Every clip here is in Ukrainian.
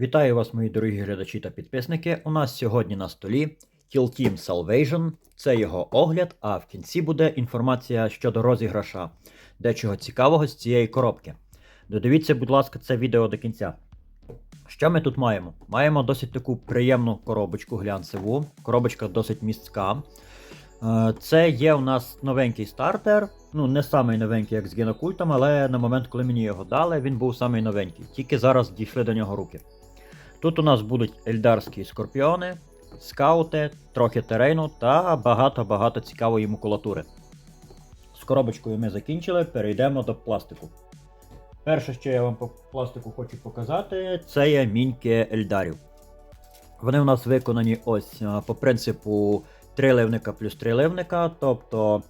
Вітаю вас, мої дорогі глядачі та підписники. У нас сьогодні на столі Kill Team Salvation. Це його огляд, а в кінці буде інформація щодо розіграша дечого цікавого з цієї коробки. Додивіться, будь ласка, це відео до кінця. Що ми тут маємо? Маємо досить таку приємну коробочку глянцеву. Коробочка досить містка. Е, Це є у нас новенький стартер. Ну, не самий новенький, як з генокультом, але на момент, коли мені його дали, він був самий новенький. Тільки зараз дійшли до нього руки. Тут у нас будуть ельдарські скорпіони, скаути, трохи терейну та багато-багато цікавої макулатури. З коробочкою ми закінчили, перейдемо до пластику. Перше, що я вам по пластику хочу показати, це є міньки ельдарів. Вони у нас виконані ось по принципу триливника плюс триливника, тобто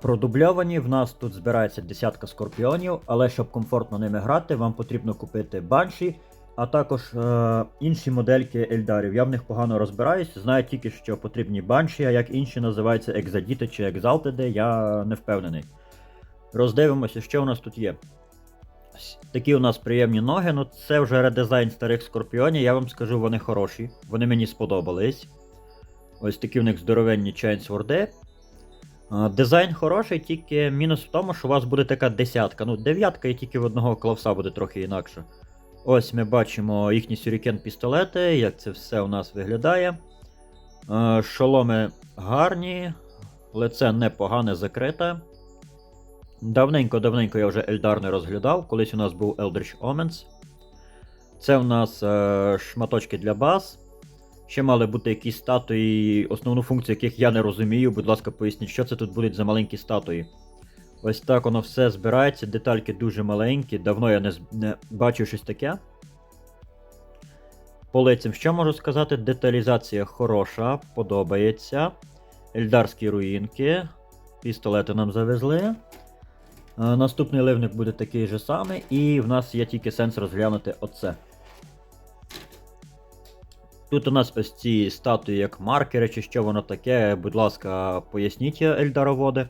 продубльовані. В нас тут збирається десятка скорпіонів, але щоб комфортно ними грати, вам потрібно купити банші, а також е, інші модельки ельдарів. Я в них погано розбираюсь, знаю тільки, що потрібні банші, а як інші називаються екзадіти чи екзалтеди, я не впевнений. Роздивимося, що у нас тут є. Такі у нас приємні ноги, ну це вже редизайн старих скорпіонів, я вам скажу, вони хороші. Вони мені сподобались. Ось такі в них здоровенні чайнсворди. Дизайн хороший, тільки мінус в тому, що у вас буде така десятка. Ну, дев'ятка і тільки в одного клавса буде трохи інакше. Ось ми бачимо їхні сюрікен пістолети, як це все у нас виглядає. Е, Шоломи гарні, лице непогане закрите. Давненько-давненько я вже Ельдар не розглядав, колись у нас був Eldritch Omens. Це у нас е, шматочки для баз. Ще мали бути якісь статуї, основну функцію яких я не розумію. Будь ласка, поясніть, що це тут будуть за маленькі статуї. Ось так воно все збирається, детальки дуже маленькі, давно я не, не бачив щось таке. По лицям, що можу сказати? Деталізація хороша, подобається. Ельдарські руїнки. Пістолети нам завезли. Е, Наступний ливник буде такий же самий, і в нас є тільки сенс розглянути оце. Тут у нас ось ці статуї як маркери, чи що воно таке. Будь ласка, поясніть Ельдароводи.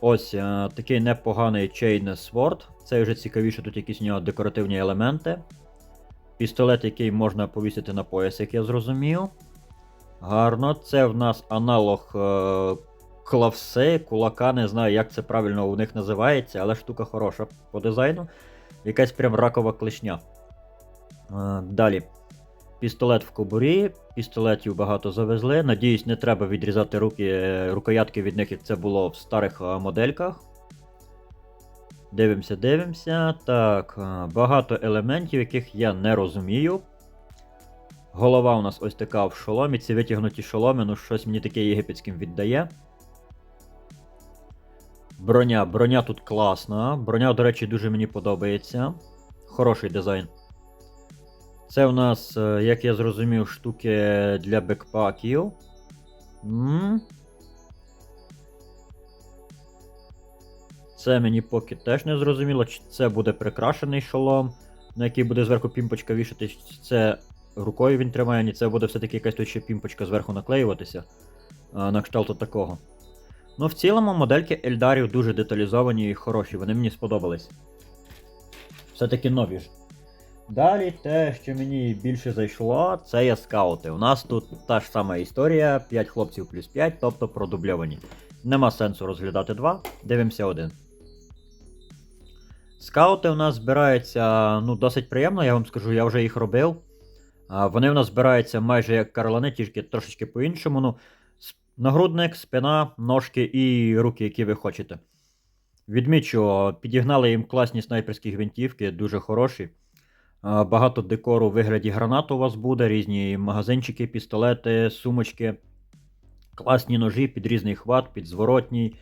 Ось е, такий непоганий Chain Sword. Це вже цікавіше, тут якісь у нього декоративні елементи. Пістолет, який можна повісити на пояс, як я зрозумів. Гарно. Це в нас аналог е, клавси, кулака, не знаю, як це правильно у них називається, але штука хороша по дизайну. Якась прям ракова клешня. Е, далі. Пістолет в кобурі, пістолетів багато завезли. Надіюсь, не треба відрізати руки, е, рукоятки від них, як це було в старих е, модельках. Дивимося, дивимося. Так, е, багато елементів, яких я не розумію. Голова у нас ось така в шоломі. Ці витягнуті шоломи, ну щось мені таке єгипетським віддає. Броня. Броня тут класна. Броня, до речі, дуже мені подобається. Хороший дизайн. Це у нас, е, як я зрозумів, штуки для бекпаків. Це мені поки теж не зрозуміло, чи це буде прикрашений шолом, на який буде зверху пімпочка вішатись, чи це рукою він тримає, ні це буде все-таки якась тут ще пімпочка зверху наклеюватися. а, На кшталту такого. Ну, в цілому модельки Ельдарів дуже деталізовані і хороші, вони мені сподобались. Все-таки нові ж. Далі те, що мені більше зайшло, це є скаути. У нас тут та ж сама історія, 5 хлопців плюс 5, тобто продубльовані. Нема сенсу розглядати 2, дивимося один. Скаути у нас збираються ну, досить приємно, я вам скажу, я вже їх робив. Вони у нас збираються майже як карлани, тільки трошечки по-іншому. Ну, нагрудник, спина, ножки і руки, які ви хочете. Відмічу, підігнали їм класні снайперські гвинтівки, дуже хороші. Багато декору у вигляді гранат у вас буде, різні магазинчики, пістолети, сумочки, класні ножі під різний хват, під зворотній,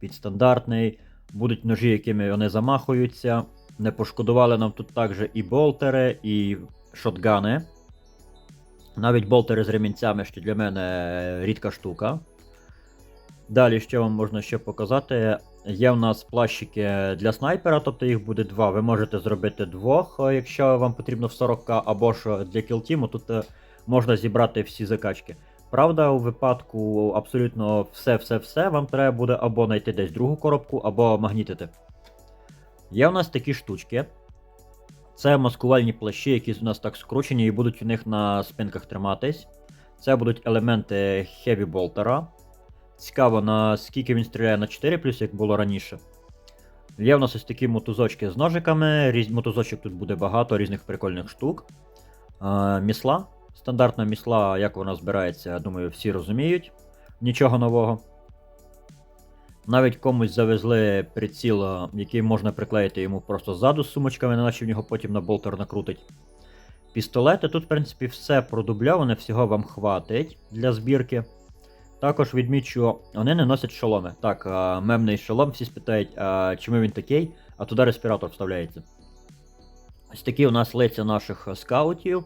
під стандартний. Будуть ножі, якими вони замахуються. Не пошкодували нам тут також і болтери, і шотгани. Навіть болтери з ремінцями, що для мене рідка штука. Далі, що вам можна ще показати? Є в нас плащики для снайпера, тобто їх буде два. Ви можете зробити двох, е, якщо вам потрібно в 40к, або ж для кілтіму, тут е, можна зібрати всі закачки. Правда, у випадку абсолютно все-все-все вам треба буде або знайти десь другу коробку, або магнітити. Є у нас такі штучки. Це маскувальні плащі, які у нас так скручені і будуть у них на спинках триматись. Це будуть елементи Heavy Bolter. Цікаво, наскільки він стріляє на 4 як було раніше. Є в нас ось такі мотузочки з ножиками. Різ... Мотузочок тут буде багато різних прикольних штук. А, місла. Стандартна місла, як вона збирається, я думаю, всі розуміють. Нічого нового. Навіть комусь завезли приціл, який можна приклеїти йому просто ззаду з сумочками, неначе в нього потім на болтер накрутить. Пістолети, тут, в принципі, все продубльоване, всього вам хватить для збірки. Також відмічу, вони не носять шоломи. Так, а, мемний шолом, всі спитають, а, чому він такий, а туди респіратор вставляється. Ось такі у нас лиця наших скаутів.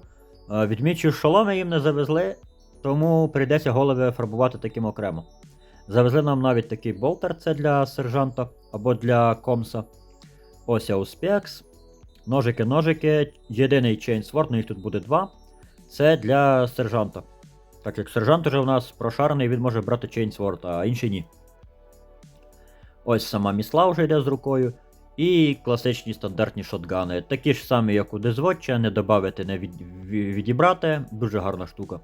А, Відмічу, шоломи їм не завезли, тому прийдеться голови фарбувати таким окремо. Завезли нам навіть такий болтер, це для сержанта або для комса. Ось ауспекс. Ножики, ножики. Єдиний чейнсворд, ну їх тут буде два. Це для сержанта. Так як сержант уже у нас прошарений, він може брати чейнсворд, а інший ні. Ось сама місла вже йде з рукою. І класичні стандартні шотгани. Такі ж самі, як у Дезвотча, не додати, не від... ві- відібрати. Дуже гарна штука.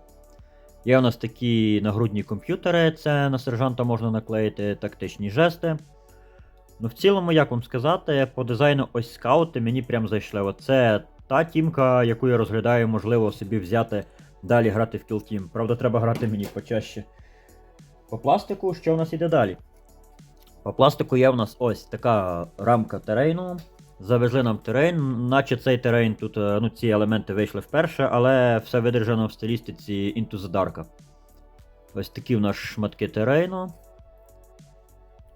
Є у нас такі нагрудні комп'ютери, це на сержанта можна наклеїти тактичні жести. Ну, в цілому, як вам сказати, по дизайну ось скаути мені прям зайшли. Оце та тімка, яку я розглядаю, можливо, собі взяти далі грати в Kill Team. Правда, треба грати мені почаще. По пластику, що в нас іде далі? По пластику є в нас ось така рамка терейну. Завезли нам терейн, наче цей терейн тут, е, ну, ці елементи вийшли вперше, але все видержано в стилістиці Into the Dark. Ось такі в нас шматки терейну.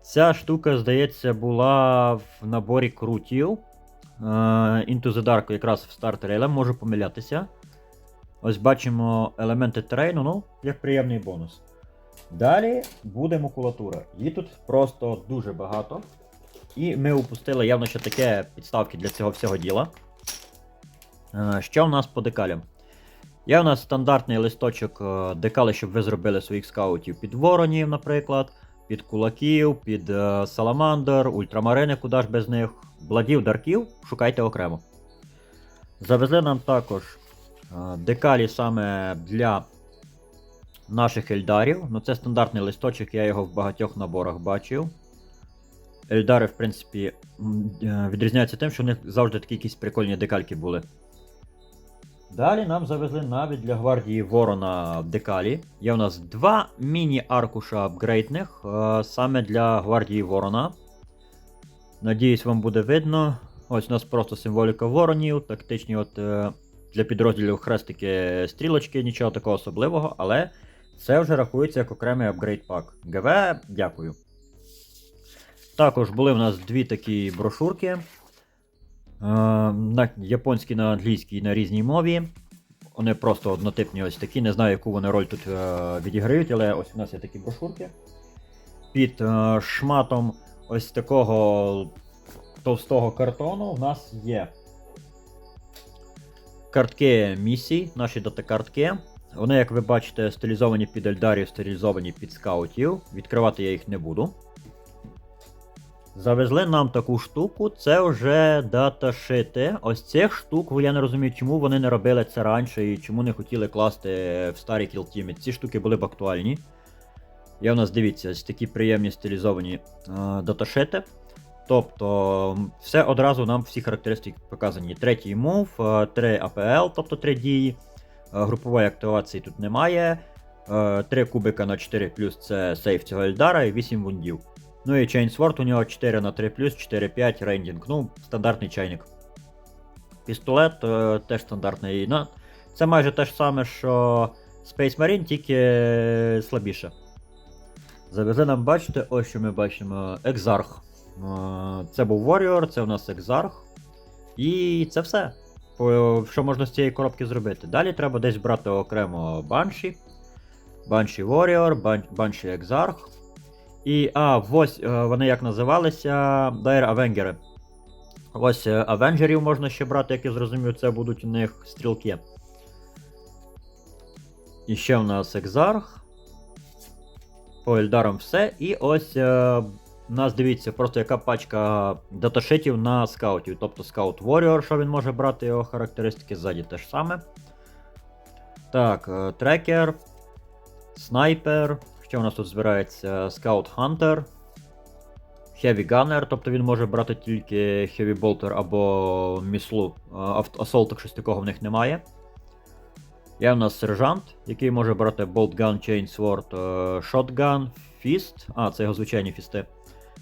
Ця штука, здається, була в наборі крутів. Е, Into the Dark якраз в стартері, але можу помилятися. Ось бачимо елементи терейну, ну, як приємний бонус. Далі буде макулатура. Її тут просто дуже багато. І ми упустили явно ще таке підставки для цього всього діла. Е, Що в нас по декалям? Є у нас стандартний листочок е, декали, щоб ви зробили своїх скаутів під воронів, наприклад, під кулаків, під е, саламандр, ультрамарини, куди ж без них. Бладів, дарків, шукайте окремо. Завезли нам також декалі саме для наших ельдарів. Ну, це стандартний листочок, я його в багатьох наборах бачив. Ельдари, в принципі, е, відрізняються тим, що в них завжди такі якісь прикольні декальки були. Далі нам завезли навіть для гвардії Ворона декалі. Є у нас два міні-аркуша апгрейдних е, саме для гвардії Ворона. Надіюсь, вам буде видно. Ось у нас просто символіка воронів, тактичні от е, для підрозділів хрестики стрілочки, нічого такого особливого, але це вже рахується як окремий апгрейд пак. ГВ, дякую. Також були в нас дві такі брошурки. Е, на японській, на англійській на різній мові. Вони просто однотипні ось такі. Не знаю, яку вони роль тут е, відіграють, але ось у нас є такі брошурки. Під е, шматом ось такого товстого картону в нас є картки місій, наші дата-картки. Вони, як ви бачите, стилізовані під ельдарів, стилізовані під скаутів. Відкривати я їх не буду. Завезли нам таку штуку, це вже даташити. Ось цих штук, я не розумію, чому вони не робили це раніше і чому не хотіли класти в старі кілтімі. Ці штуки були б актуальні. Є у нас, дивіться, ось такі приємні стилізовані даташити. Тобто, все одразу нам всі характеристики показані. Третій мув, 3 АПЛ, тобто 3 дії. Е, Групової активації тут немає. 3 кубика на 4 плюс це сейф цього Ельдара і 8 вундів. Ну і Chainsword у нього 4 на 3 4-5 рейндінг. Ну, стандартний чайник. Пістолет е, теж стандартний. Ну, це майже те ж саме, що Space Marine, тільки е, слабіше. Завезли нам, бачите, ось що ми бачимо. Екзарх. Е, Це був Warrior, це у нас Екзарх. І це все. Що можна з цієї коробки зробити? Далі треба десь брати окремо Банші. Банші Warrior, Бан- Банші Екзарх. І, а, ось е, вони як називалися Dire Avenger. Ось Авенджерів можна ще брати, як я зрозумів, це будуть у них стрілки. І ще в нас Екзарх. По Ельдарам все. І ось е, нас дивіться, просто яка пачка даташитів на скаутів. Тобто скаут Warrior, що він може брати його характеристики, ззаді те ж саме. Так, е, трекер, снайпер. Що у нас тут збирається? Скаут Hunter. Heavy Gunner, тобто він може брати тільки Heavy Bolter або міслу. Асолток щось такого в них немає. Є у нас сержант, який може брати Bolt Gun, Chain Sword, е, Shotgun, Fist. А, це його звичайні фісти.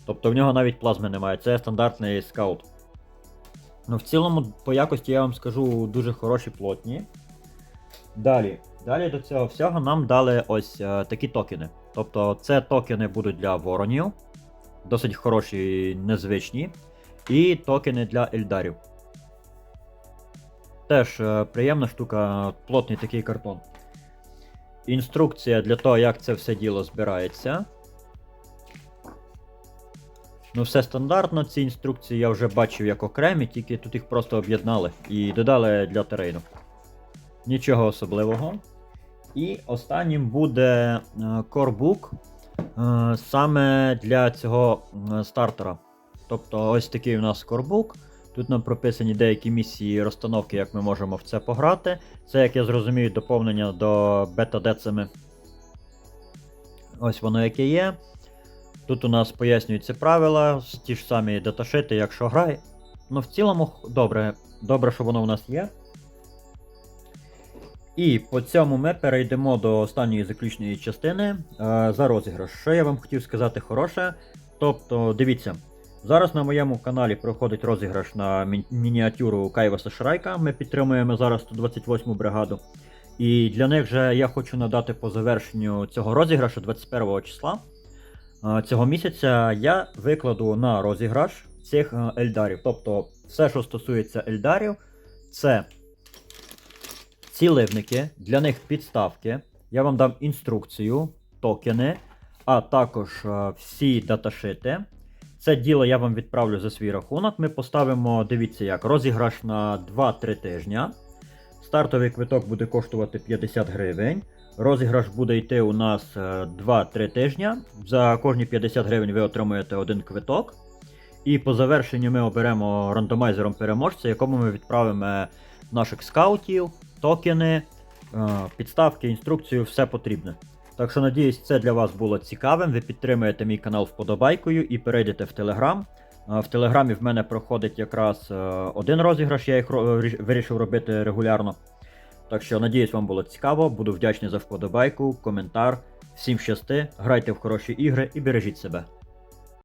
Тобто в нього навіть плазми немає, це стандартний скаут. Ну, в цілому, по якості я вам скажу дуже хороші плотні. Далі. Далі до цього всього нам дали ось е, такі токени. Тобто це токени будуть для воронів, досить хороші, незвичні. І токени для ельдарів. Теж е, приємна штука, плотний такий картон. Інструкція для того, як це все діло збирається. Ну, все стандартно, ці інструкції я вже бачив як окремі, тільки тут їх просто об'єднали і додали для терейну. Нічого особливого. І останнім буде е, корбук е, саме для цього е, стартера. Тобто ось такий у нас корбук. Тут нам прописані деякі місії розстановки, як ми можемо в це пограти. Це, як я зрозумію, доповнення до бета-децими. Ось воно яке є. Тут у нас пояснюються правила, ті ж самі даташити, якщо грає. Ну, в цілому, добре, добре, що воно у нас є. І по цьому ми перейдемо до останньої заключної частини е, за розіграш. Що я вам хотів сказати хороше. Тобто, дивіться, зараз на моєму каналі проходить розіграш на мі- мініатюру Кайваса Шрайка. Ми підтримуємо зараз 128 бригаду. І для них же я хочу надати по завершенню цього розіграшу 21 числа цього місяця я викладу на розіграш цих е, ельдарів. Тобто, все, що стосується ельдарів, це ці ливники, для них підставки. Я вам дам інструкцію, токени, а також е, всі даташити. Це діло я вам відправлю за свій рахунок. Ми поставимо, дивіться як, розіграш на 2-3 тижня. Стартовий квиток буде коштувати 50 гривень. Розіграш буде йти у нас е, 2-3 тижня. За кожні 50 гривень ви отримуєте один квиток. І по завершенню ми оберемо рандомайзером переможця, якому ми відправимо наших скаутів, токени, е, підставки, інструкцію, все потрібне. Так що надіюсь, це для вас було цікавим. Ви підтримуєте мій канал вподобайкою і перейдете в Телеграм. Е, В Телеграмі в мене проходить якраз е, один розіграш, я їх вирішив робити регулярно. Так що надіюсь, вам було цікаво. Буду вдячний за вподобайку, коментар. Всім щасти, грайте в хороші ігри і бережіть себе.